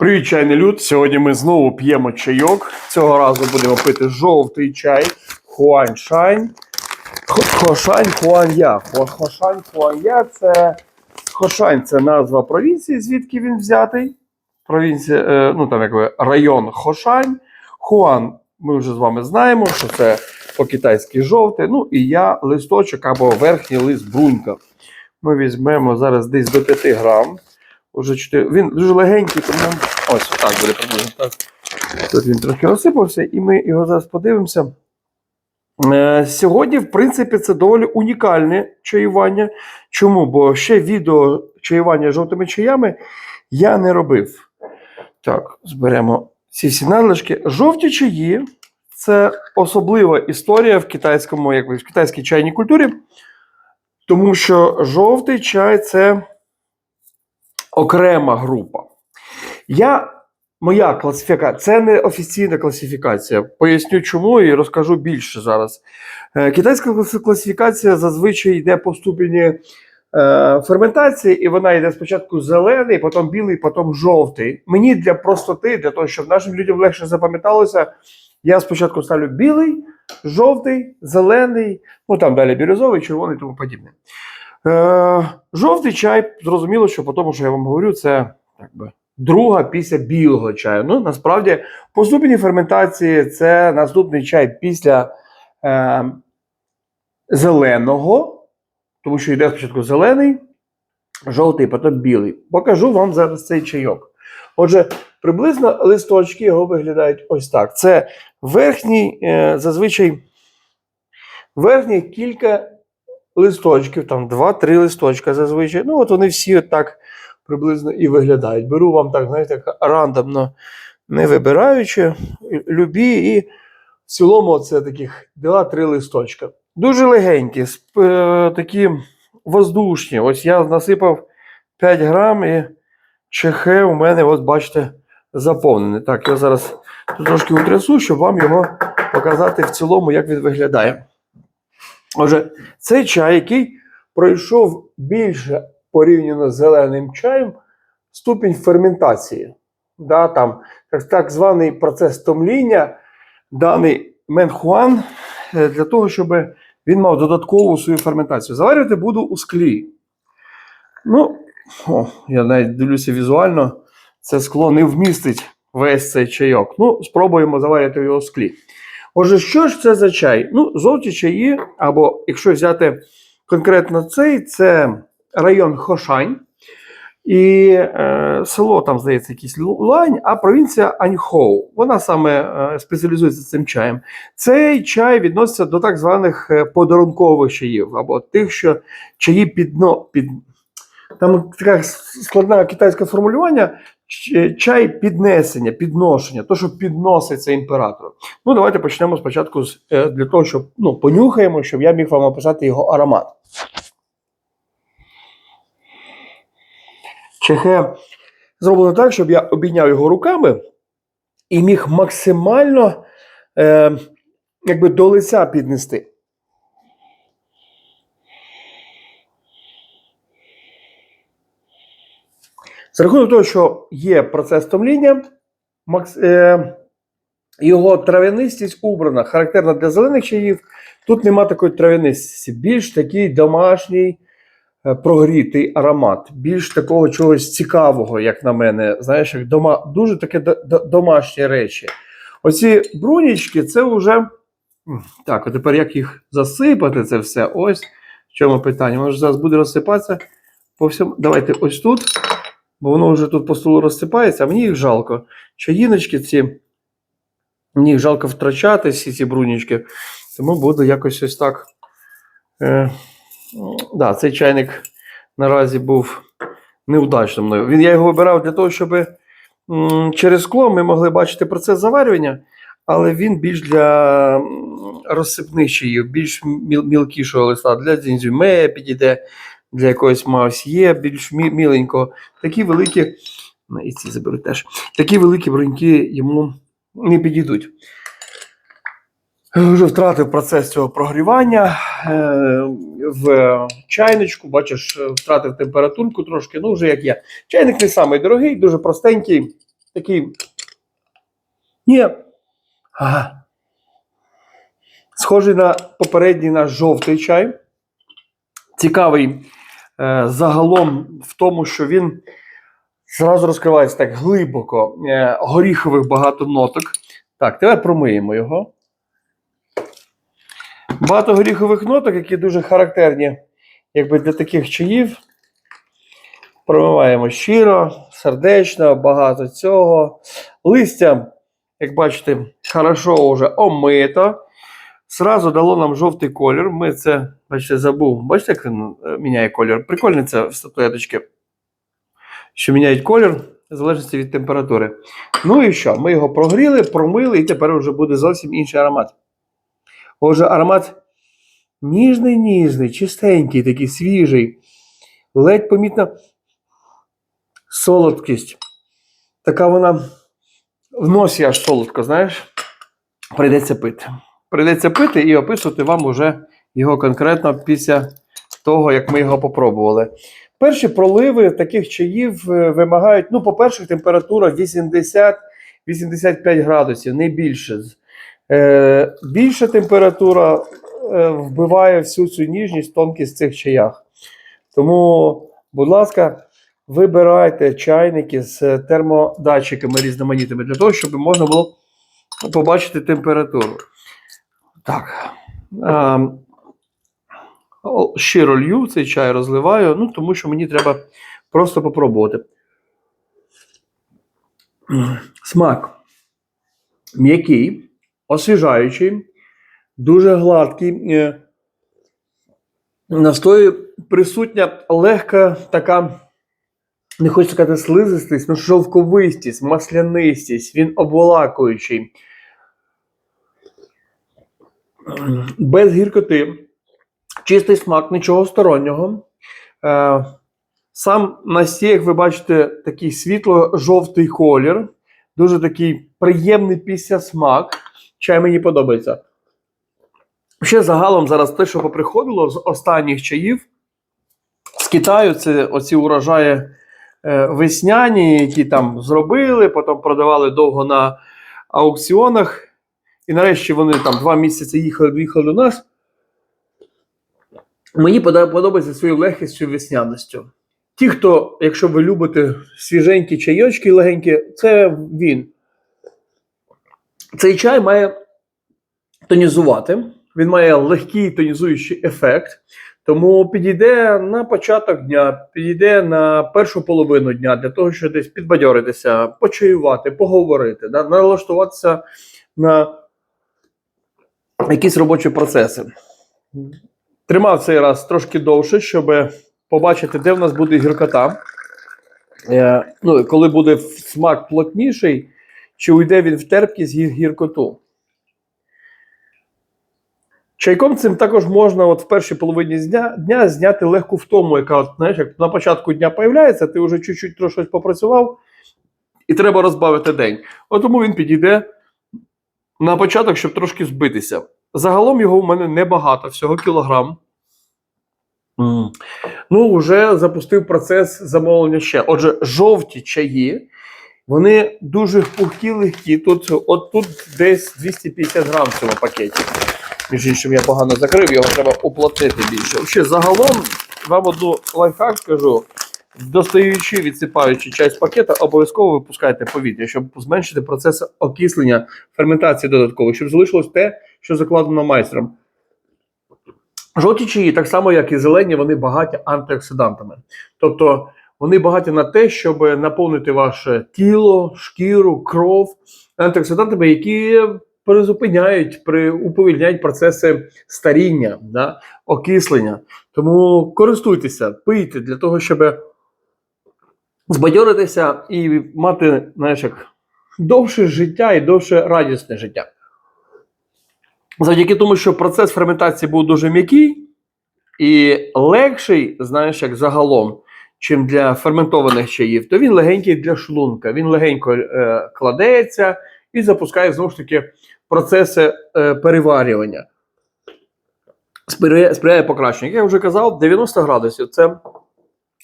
Привіт, чайний люд. Сьогодні ми знову п'ємо чайок. Цього разу будемо пити жовтий чай Хуаншань. Хошань Хуан'я. Хошань Хуан'я це Хошань це назва провінції, звідки він взятий. Провінція, е, ну там якби район Хошань. Хуан, ми вже з вами знаємо, що це по-китайськи жовтий. Ну і я листочок або верхній лист брунька. Ми візьмемо зараз десь до 5 грам. Уже 4. Він дуже легенький, тому ось так буде приблизно. Так. Тут він трохи розсипався, і ми його зараз подивимося. Е, Сьогодні, в принципі, це доволі унікальне чаювання. Чому? Бо ще відео чаювання жовтими чаями я не робив. Так, зберемо ці всі надлишки. Жовті чаї це особлива історія в китайському, як в китайській чайній культурі, тому що жовтий чай це окрема група. Я, моя класифікація, це не офіційна класифікація. Поясню чому і розкажу більше зараз. Е, Китайська класифікація зазвичай йде по ступені е, ферментації, і вона йде спочатку зелений, потім білий, потім жовтий. Мені для простоти, для того, щоб нашим людям легше запам'яталося, я спочатку ставлю білий, жовтий, зелений, ну там далі бірюзовий, червоний тому подібне. Е, жовтий чай, зрозуміло, що по тому, що я вам говорю, це так друга після білого чаю. Ну, насправді, по ступені ферментації це наступний чай після е, зеленого, тому що йде спочатку зелений, жовтий, потім білий. Покажу вам зараз цей чайок. Отже, приблизно листочки його виглядають ось так. Це верхній, е, зазвичай верхні кілька листочків, там 2-3 листочка зазвичай. Ну, от вони всі так приблизно і виглядають. Беру вам так, знаєте, рандомно, не вибираючи, любі, і в цілому це таких 2-3 листочка. Дуже легенькі, е, такі воздушні. Ось я насипав 5 грам і чехе у мене, от бачите, заповнене. Так, я зараз трошки утрясу, щоб вам його показати в цілому, як він виглядає. Отже, цей чай, який пройшов більше порівняно з зеленим чаєм, ступінь ферментації. Да, там, так, так званий процес томління, даний менхуан, е, для того, щоб він мав додаткову свою ферментацію. Заварювати буду у склі. Ну, о, я навіть дивлюся візуально, це скло не вмістить весь цей чайок. Ну, спробуємо заварити його у склі. Отже, що ж це за чай? Ну, жовті чаї, або якщо взяти конкретно цей, це район Хошань. І е, село там, здається, якийсь Луань, а провінція Аньхоу. Вона саме е, спеціалізується цим чаєм. Цей чай відноситься до так званих е, подарункових чаїв, або тих, що чаї підно, під... Там таке складне китайське формулювання: чай піднесення, підношення, то, що підноситься імператору. Ну, давайте почнемо спочатку з, е, для того, щоб ну, понюхаємо, щоб я міг вам описати його аромат. Чехе зроблено так, щоб я обійняв його руками і міг максимально е, якби до лиця піднести. За рахунок того, що є процес томління, е, його трав'янистість убрана, характерна для зелених чаїв. Тут нема такої трав'янистості. Більш такий домашній, е, прогрітий аромат, більш такого чогось цікавого, як на мене. Знаєш, як дома, дуже таке до- до- домашні речі. Оці брунічки, це вже. Так, а тепер як їх засипати, це все? Ось в чому питання. Воно ж зараз буде розсипатися по всьому. Давайте ось тут, бо воно вже тут по столу розсипається, а мені їх жалко. Чаїночки ці. Мені їх жалко втрачати, всі ці брунічки. Тому буду якось ось так. Е, да, цей чайник наразі був неудачним. Він, я його вибирав для того, щоб через скло ми могли бачити процес заварювання, але він більш для розсипних чаїв, більш міл, мілкішого листа, для дзінзюме підійде, для якогось маусьє, більш мі, міленького. Такі великі, ну, і ці заберу теж, такі великі броньки йому не підійдуть. Вже втратив процес цього прогрівання е, в чайничку. Бачиш, втратив температурку трошки. Ну, вже як є. Чайник не самий дорогий, дуже простенький. такий. Ні. Ага. Схожий на попередній наш жовтий чай. Цікавий загалом в тому, що він зразу розкривається так глибоко, е, горіхових багато ноток. Так, тепер промиємо його. Багато горіхових ноток, які дуже характерні якби для таких чаїв. Промиваємо щиро, сердечно, багато цього. Листя, як бачите, хорошо вже омито. Сразу дало нам жовтий колір. Ми це, бачите, забув. Бачите, як він е, міняє колір? Прикольно це в статуеточки, що міняють колір в залежності від температури. Ну і що? Ми його прогріли, промили, і тепер вже буде зовсім інший аромат. Отже, аромат ніжний, ніжний, чистенький, такий свіжий, ледь помітна солодкість. Така вона в носі аж солодко, знаєш? Прийдеться пити. Прийдеться пити і описувати вам уже його конкретно після того, як ми його попробували. Перші проливи таких чаїв е, вимагають, ну, по-перше, температура 80-85 градусів, не більше. Е, більша температура е, вбиває всю цю ніжність, тонкість в цих чаях. Тому, будь ласка, вибирайте чайники з термодатчиками різноманітними для того, щоб можна було побачити температуру. Так. А, щиро лью цей чай розливаю, ну, тому що мені треба просто попробувати. Смак м'який, освіжаючий, дуже гладкий. Е, Настої присутня легка така, не хочу сказати слизистість, ну шовковистість, маслянистість, він обволакуючий. Без гіркоти, чистий смак, нічого стороннього. Е, сам настій, як ви бачите, такий світло-жовтий колір, дуже такий приємний після смак. Чай мені подобається. Ще загалом зараз те, що поприходило з останніх чаїв з Китаю, це оці урожаї е, весняні, які там зробили, потім продавали довго на аукціонах. І нарешті вони там два місяці їхали, доїхали до нас. Мені подобається своєю легкістю і весняністю. Ті, хто, якщо ви любите свіженькі чайочки легенькі, це він. Цей чай має тонізувати, він має легкий тонізуючий ефект, тому підійде на початок дня, підійде на першу половину дня для того, щоб десь підбадьоритися, почаювати, поговорити, налаштуватися на якісь робочі процеси. Тримав цей раз трошки довше, щоб побачити, де в нас буде гіркота. Е, ну, коли буде смак плотніший, чи уйде він в терпкість гіркоту. Чайком цим також можна от в першій половині дня, дня зняти легку втому, яка от, знаєш, як на початку дня появляється, ти вже чуть-чуть трошки попрацював, і треба розбавити день. От тому він підійде на початок, щоб трошки збитися. Загалом його в мене небагато, всього кілограм. М. Ну, вже запустив процес замовлення ще. Отже, жовті чаї, вони дуже пухкі, легкі. Тут, от тут десь 250 грам в цьому пакеті. Між іншим, я погано закрив, його треба уплотнити більше. Ще загалом вам одну лайфхак скажу. Достаючи, відсипаючи з пакета, обов'язково випускайте повітря, щоб зменшити процес окислення ферментації додатково, щоб залишилось те, що закладено майстром. Жовті чаї, так само як і зелені, вони багаті антиоксидантами. Тобто вони багаті на те, щоб наповнити ваше тіло, шкіру, кров антиоксидантами, які призупиняють, при, уповільняють процеси старіння, да, окислення. Тому користуйтеся, пийте для того, щоб збадьоритися і мати, знаєш, як довше життя і довше радісне життя. Завдяки тому, що процес ферментації був дуже м'який і легший, знаєш, як загалом, чим для ферментованих чаїв, то він легенький для шлунка. Він легенько е, кладеться і запускає знову ж таки процеси е, переварювання. Сприяє, покращенню. Як я вже казав, 90 градусів це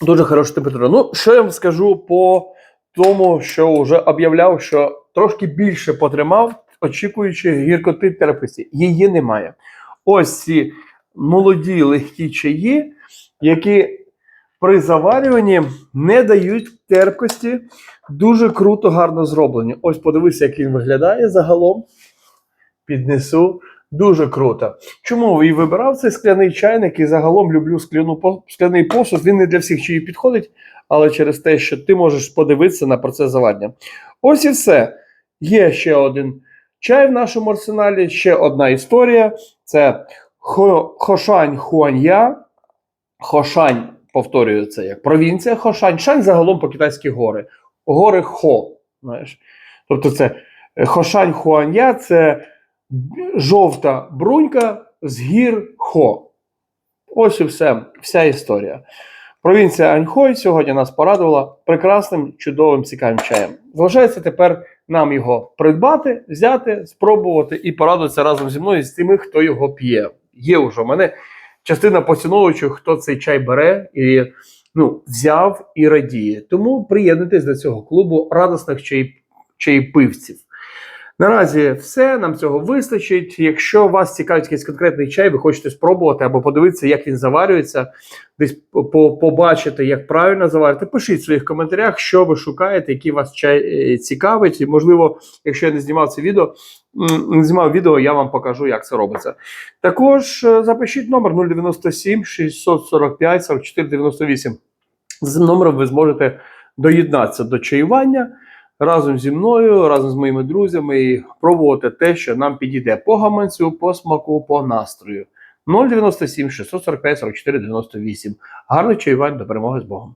дуже хороша температура. Ну, що я вам скажу по тому, що вже об'являв, що трошки більше потримав, очікуючи гіркоти терпкості. Її немає. Ось ці молоді легкі чаї, які при заварюванні не дають терпкості, дуже круто, гарно зроблені. Ось подивися, як він виглядає загалом. Піднесу. Дуже круто. Чому і вибирав цей скляний чайник і загалом люблю скляну, скляний посуд. Він не для всіх чаїв підходить, але через те, що ти можеш подивитися на процес заварення. Ось і все. Є ще один чай в нашому арсеналі, ще одна історія. Це Хо, Хошань Хуан'я. Хошань, повторюю це як провінція Хошань. Шань загалом по китайські гори. Гори Хо. Знаєш. Тобто це е, Хошань Хуан'я це жовта брунька з гір Хо. Ось і все, вся історія. Провінція Аньхой сьогодні нас порадувала прекрасним, чудовим цікавим чаєм. Залишається тепер нам його придбати, взяти, спробувати і порадуватися разом зі мною з тими, хто його п'є. Є вже у мене частина поціновувачів, хто цей чай бере і ну, взяв і радіє. Тому приєднуйтесь до цього клубу радісних чай, чаєпивців. Наразі все, нам цього вистачить. Якщо вас цікавить якийсь конкретний чай, ви хочете спробувати або подивитися, як він заварюється, десь по- побачити, як правильно заварити, пишіть в своїх коментарях, що ви шукаєте, який вас чай е, цікавить. І, можливо, якщо я не знімав це відео, не знімав відео, я вам покажу, як це робиться. Також е, запишіть номер 097 645 44 98. З номером ви зможете доєднатися до чаювання разом зі мною, разом з моїми друзями і пробувати те, що нам підійде по гаманцю, по смаку, по настрою. 097 645 44 98. Гарний чаювань до перемоги з Богом.